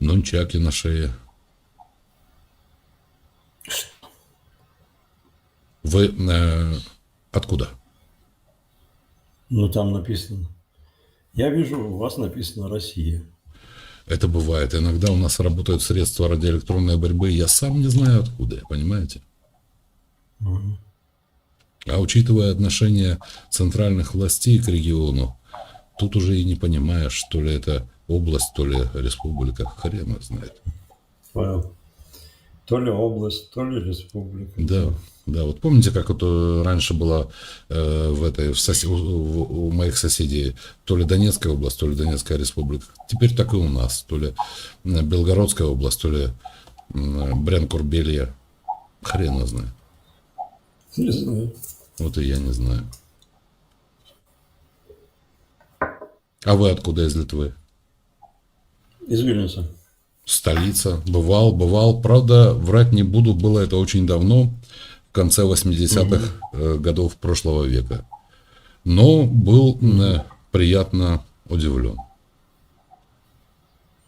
Нунчаки на шее. Вы э, откуда? Ну, там написано. Я вижу, у вас написано Россия. Это бывает. Иногда у нас работают средства радиоэлектронной борьбы, я сам не знаю откуда, понимаете? Мгм. А учитывая отношение центральных властей к региону, тут уже и не понимаешь, то ли это область, то ли республика, хрен его знает. Понял. То ли область, то ли республика. Да, да. Вот помните, как вот э, раньше было э, в этой в сосе- у, у- у моих соседей то ли Донецкая область, то ли Донецкая республика. Теперь так и у нас, то ли Белгородская область, то ли м, Брянкурбелья. Хрен его знает. Не знаю. Вот и я не знаю. А вы откуда из Литвы? Из Вильнюса. Столица. Бывал, бывал. Правда, врать не буду, было это очень давно, в конце 80-х э, годов прошлого века. Но был м, приятно удивлен.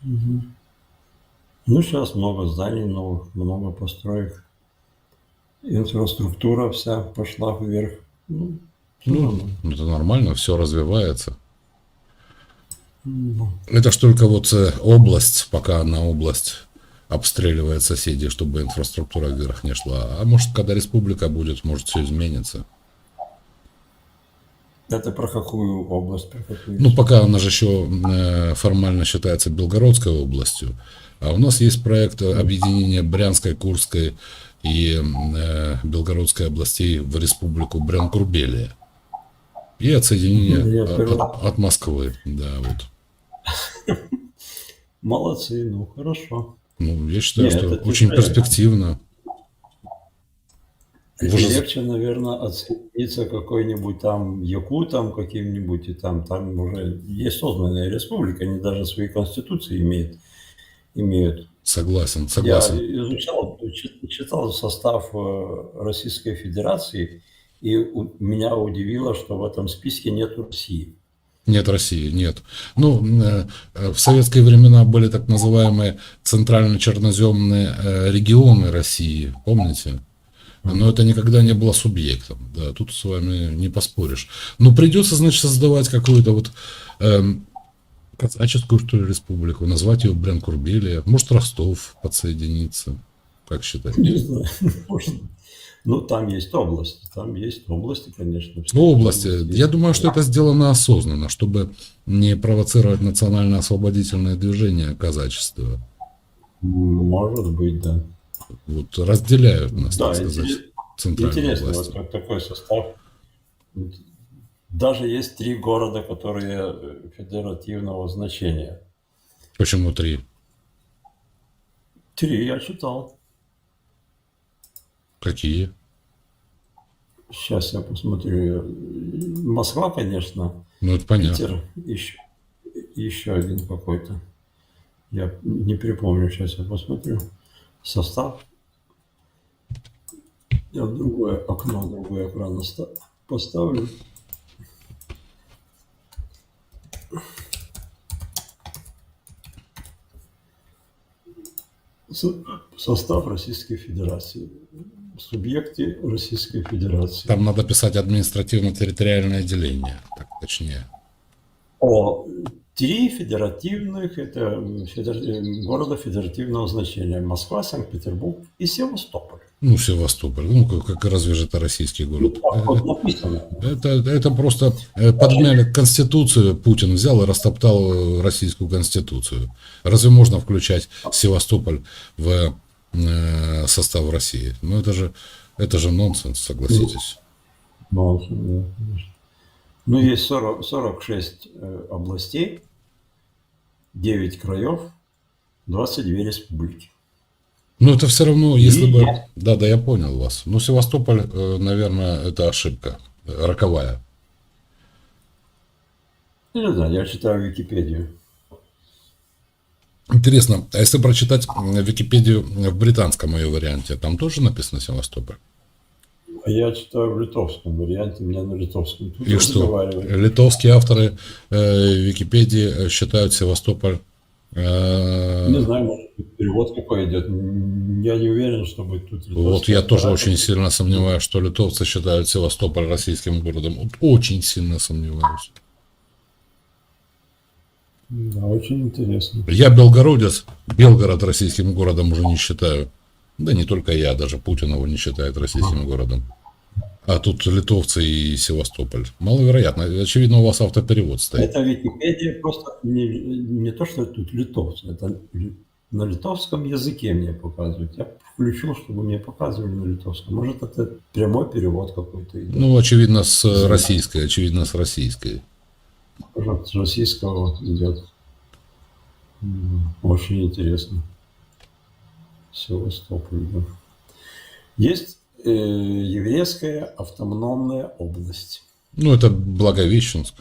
Ну, сейчас много зданий новых, много построек. Инфраструктура вся пошла вверх. Ну, Ну, это нормально, все развивается. Ну, Это ж только вот э, область, пока она область обстреливает соседей, чтобы инфраструктура вверх не шла. А может, когда республика будет, может, все изменится. Это про какую область? Про какую? Ну, пока она же еще э, формально считается Белгородской областью. А у нас есть проект объединения Брянской, Курской и э, Белгородской областей в республику Брянкурбелия. И отсоединение понял. от- от Москвы. Да, вот. Молодцы, ну хорошо. Ну, я считаю, Не, что очень правильно. перспективно. Вы же- Легче, наверное, отсоединиться какой-нибудь там якутам каким-нибудь, и там, там уже есть созданная республика, они даже свои конституции имеют. имеют. Согласен, согласен. Я изучал, чи- читал состав э, Российской Федерации, и меня удивило, что в этом списке нет России. Нет России, нет. Ну, э, э, в советские времена были так называемые центрально-черноземные э, регионы России, помните? Но это никогда не было субъектом. Да, тут с вами не поспоришь. Но придется, значит, создавать какую-то вот эм, казаческую, что ли, республику, назвать ее Брянкурбелия, может, Ростов подсоединиться. Как считаете? Не знаю, может. Ну, там есть области, там есть области, конечно. Ну, области. Есть. Я думаю, что это сделано осознанно, чтобы не провоцировать национально-освободительное движение казачества. Может быть, да. Вот разделяют нас, Да, так сказать, центральные Интересно, вот власти. как такой состав. Вот Даже есть три города, которые э, федеративного значения. Почему три? Три я читал. Какие? Сейчас я посмотрю. Москва, конечно. Ну, это понятно. Питер. Еще, еще один какой-то. Я не припомню. Сейчас я посмотрю. Состав. Я в другое окно, другой экран оста- поставлю. Со- Состав Российской Федерации. Субъекты Российской Федерации. Там надо писать административно-территориальное деление, так точнее. О, три федеративных это федер- э, города федеративного значения. Москва, Санкт-Петербург и Севастополь. Ну, Севастополь. Ну, как, как разве же это российский Ну, город? так вот написано. Это, это просто э, подмяли Конституцию, Путин взял и растоптал э, российскую Конституцию. Разве можно включать Севастополь в состав России? Ну, это же, это же нонсенс, согласитесь. Ну, да, конечно. Ну, есть 40, 46 э, областей, 9 краев, 22 республики. Но это все равно, если бы... Нет. Да, да, я понял вас. Ну, Севастополь, э, наверное, это ошибка. Роковая. Ну, Не знаю, я читаю Википедию. Интересно, а если прочитать Википедию в британском ее варианте, там тоже написано Севастополь? А я читаю в литовском варианте, у меня на литовском. Тут И что? Литовские авторы э, Википедии э, считают Севастополь Э, Не знаю, может быть, перевод какой идет. Я не уверен, чтобы тут... Вот я тоже очень сильно сомневаюсь, что литовцы считают Севастополь российским городом. Вот очень сильно сомневаюсь. Да, очень интересно. Я белгородец, Белгород российским городом уже не считаю. Да не только я, даже Путин его не считает российским городом. А тут литовцы и Севастополь. Маловероятно. Очевидно, у вас автоперевод стоит. Это Википедия просто не, не то, что тут литовцы, это на литовском языке мне показывают. Я включил, чтобы мне показывали на литовском. Может, это прямой перевод какой-то идет. Ну, очевидно, с российской, очевидно, с российской. Российского идет. Очень интересно. Севастополь, да. Есть э, еврейская автономная область. Ну, это Благовещенск.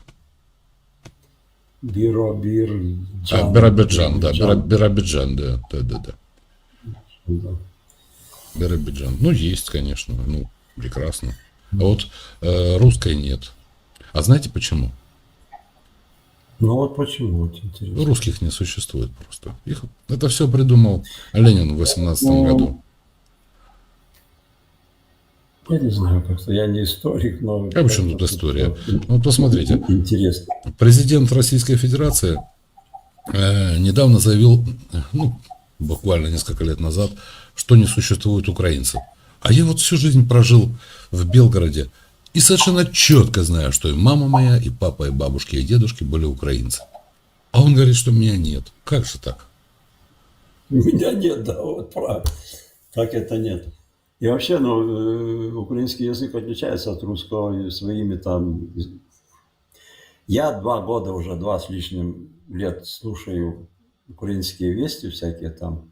Биробиджан. А, Биробиджан, да, Биробиджан, да, да, да, да. Да. Биробиджан. Ну, есть, конечно, ну, прекрасно. А вот э, русской нет. А знаете почему? Ну вот почему, вот интересно. Русских не существует просто. Их, это все придумал Ленин в 18 Ну, году. Я не знаю, как-то я не историк, но... А при чем тут история? Ну, посмотрите. Интересно. Президент Российской Федерации э, недавно заявил, ну, буквально несколько лет назад, что не существует украинцев. А я вот всю жизнь прожил в Белгороде и совершенно четко знаю, что и мама моя, и папа, и бабушки, и дедушки были украинцы. А он говорит, что меня нет. Как же так? Меня нет, да, вот прав. Так это нет. И вообще, ну, э, украинский язык отличается от русского своими там... Я два года уже, два с лишним лет слушаю украинские вести всякие там,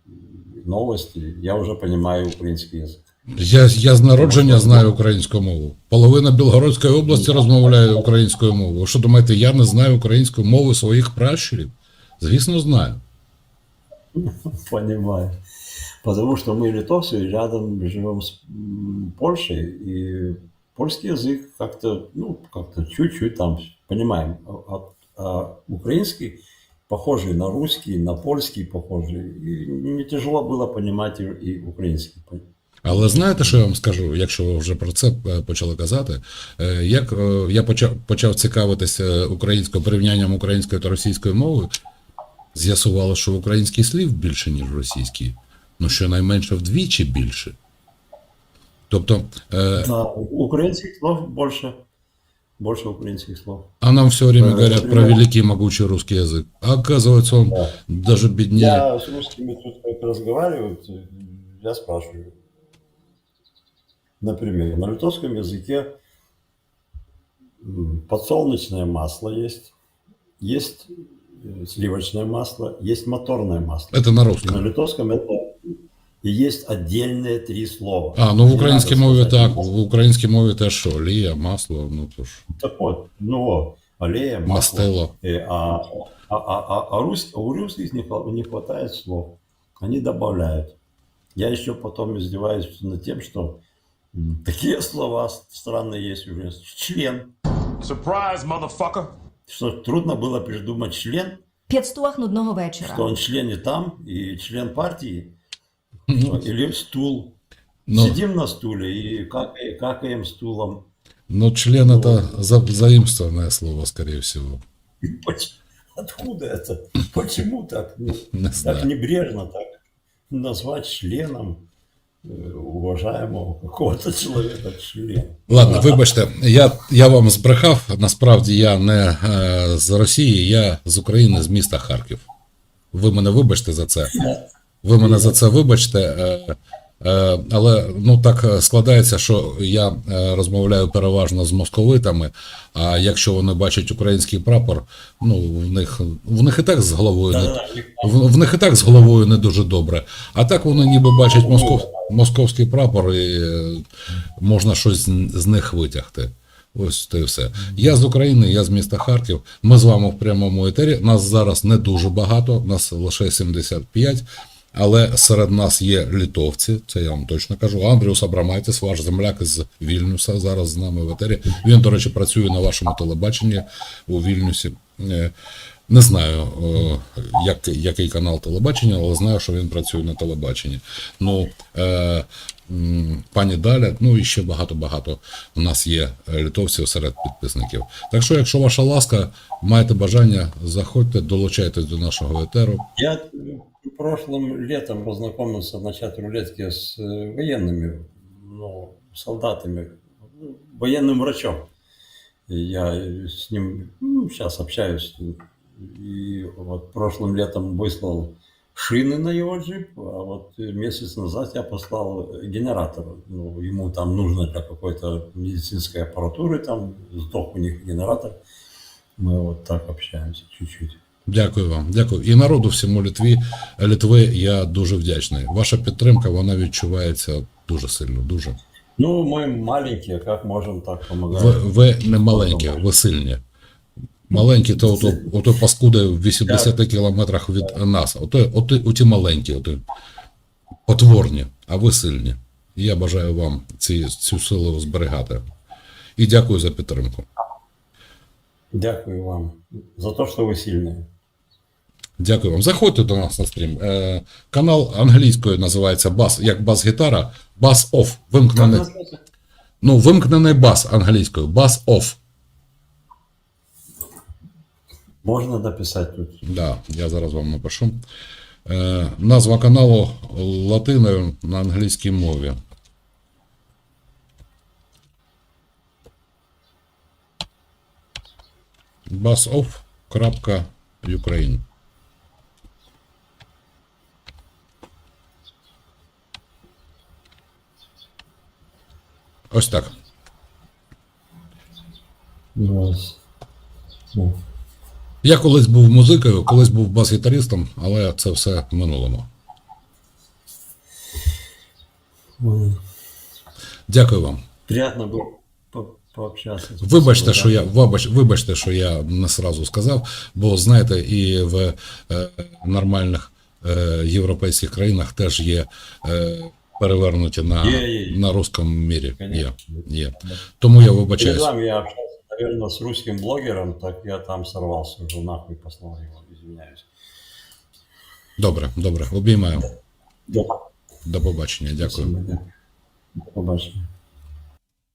новости. Я уже понимаю украинский язык. Я, я з народження знаю українську мову. Половина Білгородської області розмовляє українською мовою. Ви Що думаєте, я не знаю української мови своїх пращурів? Звісно, знаю. Понимаю. Потому что мы литовцы рядом живем с м, Польшей, и польский язык как-то, ну, как-то чуть-чуть там понимаем. А, а- а украинский похожий на русский, на польский похожий. И не тяжело было понимать и, и украинский. Але знаєте, що я вам скажу, якщо ви вже про це е, почали казати? Е, Як е, я почав, почав цікавитися українською порівнянням української та російської мови, з'ясувало, що в українській слів більше, ніж в російській. Ну, щонайменше вдвічі більше. Тобто, е, Да, украинских слов больше. Больше украинских слов. а нам все время Э, говорят про например- великий могучий русский язык. А оказывается, он Да. даже беднее. Я с русскими тут как разговаривают, э, я спрашиваю. Например, на литовском языке м, подсолнечное масло есть, есть э, сливочное масло, есть моторное масло. Это на На русском. литовском это и есть отдельные три слова. А, ну в Не українській надо мові сказать так. В українській мові теж що, олія, масло, ну то ж, Так вот, ну вот, аллея, масло. мастело. Э, А, а, а, а, а рус- у русских не, хва- не хватает слов. Они добавляют. Я еще потом издеваюсь над тем, что м, такие слова странные есть уже. Член. Surprise, motherfucker. Что трудно было придумать член, П'ятстуах нудного вечора. что он член и там, и член партии, что- или стул. Ну, Сидим на стуле и какаем, какаем стулом. ну член это за, заимствованное слово, скорее всего. Откуда это? Почему так? Ну, Не так знаю. небрежно так назвать членом уважаемого какого-то человека. Ладно, вибачте, я, я вам збрехав. Насправді я не е, з Росії, я з України, з міста Харків. Ви мене вибачте за це. Ви мене за це вибачте. Е, але ну так е, складається, що я е, розмовляю переважно з московитами. А якщо вони бачать український прапор, ну в них в них і так з головою не в, в них і так з головою не дуже добре. А так вони ніби бачать москов, московський прапор і е, можна щось з них витягти. Ось то і все. Я з України, я з міста Харків. Ми з вами в прямому етері. Нас зараз не дуже багато, нас лише 75. Але серед нас є літовці, це я вам точно кажу. Андріус Абрамайтис, ваш земляк із Вільнюса, зараз з нами в етері. Він, до речі, працює на вашому телебаченні у Вільнюсі. Е, Не знаю, е, як, який канал телебачення, але знаю, що він працює на телебаченні. Ну, е, пані Даля, ну і ще багато-багато у нас є литовців серед підписників. Так що, якщо ваша ласка, маєте бажання, заходьте, долучайтесь до нашого етеру. Э, прошлым летом познакомился начать рулетки с э, военными, ну, солдатами, военным врачом. И я с ним ну, сейчас общаюсь. И вот прошлым летом выслал шины на его джип, а вот месяц назад я послал генератор. Ну, ему там нужно для какой-то медицинской аппаратуры, там сдох у них генератор. Мы вот так общаемся чуть-чуть. Дякую вам, дякую. І народу всьому Литві, Литви я дуже вдячний. Ваша підтримка, вона відчувається дуже сильно, дуже. Ну, мы маленькие, как можем, так помогаем. Ви, ви не маленькі, ви сильні. Маленькі, то ото, ото паскуди в 80 кілометрах від нас. Ото, ото, оті маленькі, ото потворні, а ви сильні. І я бажаю вам ці, цю силу зберігати. І дякую за підтримку. Дякую вам за то, что вы сильные. Дякую вам. Заходьте до нас на стрім. Е, канал англійською називається бас, як бас-гітара, бас оф. Вимкнений. Ну, вимкнений бас англійською, бас оф. Можно дописать тут. Да, я зараз вам напишу. Е, назва каналу латиною на англійській мові. basoff.ukraine Ось так. Я колись був музикою, колись був бас-гітаристом, але це все в минулому. ну, Дякую вам. Приятно было по- пообщаться. Вибачте, що я вибач, вибачте, що я не сразу сказав, бо знаєте, і в е, нормальних е, європейських країнах теж є е, перевернуті на, Є, є, є. на русском мірі. Є, Конечно. є. Тому я Перед вибачаюсь. вами я общался, наверное, с русским блогером, так я там сорвался уже нахуй послал его, извиняюсь. Добре, добре, обіймаю. Да. До побачення. Дякую. Спасибо, да. До побачення.